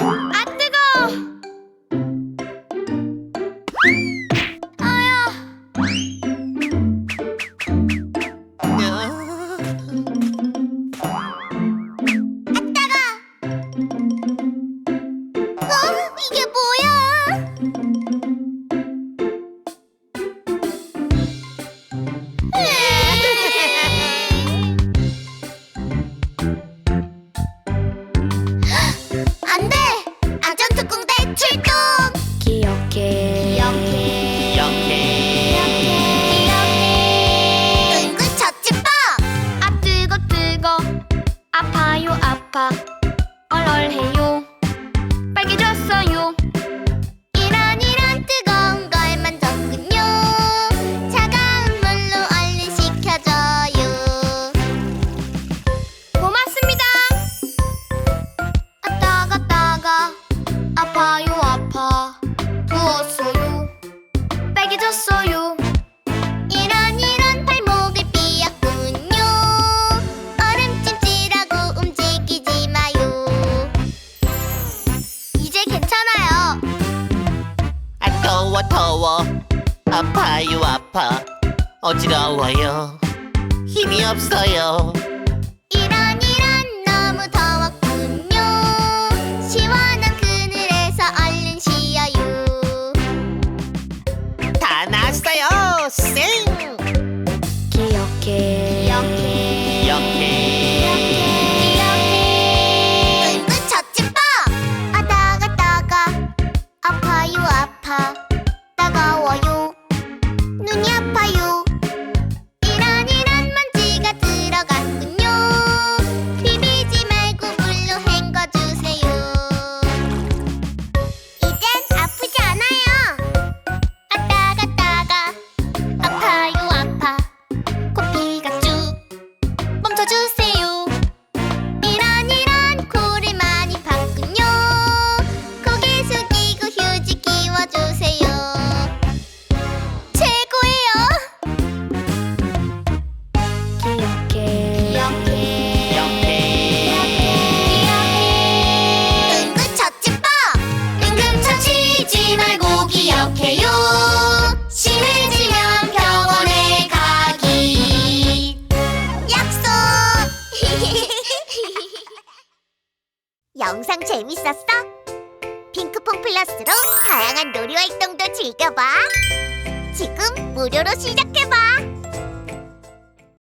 아 뜨거! 아야! 어? 이게 뭐야? 안 돼! 안전특공대 출동! 기억해 기억해. 기억해 기억해. 은근 저침법! 아 뜨거 뜨거 아파요 아파 얼얼해요 빨개졌어요 빨개졌어요. 이런 이런 발목을 삐었군요. 얼음 찜질하고 움직이지 마요. 이제 괜찮아요. 아 더워 더워. 아파요 아파. 어지러워요. 힘이 없어요. 이런 이런 아파요 아파. 따가워요. 눈이 아파요 영상 재밌었어? 핑크퐁 플러스로 다양한 놀이 활동도 즐겨봐 지금 무료로 시작해봐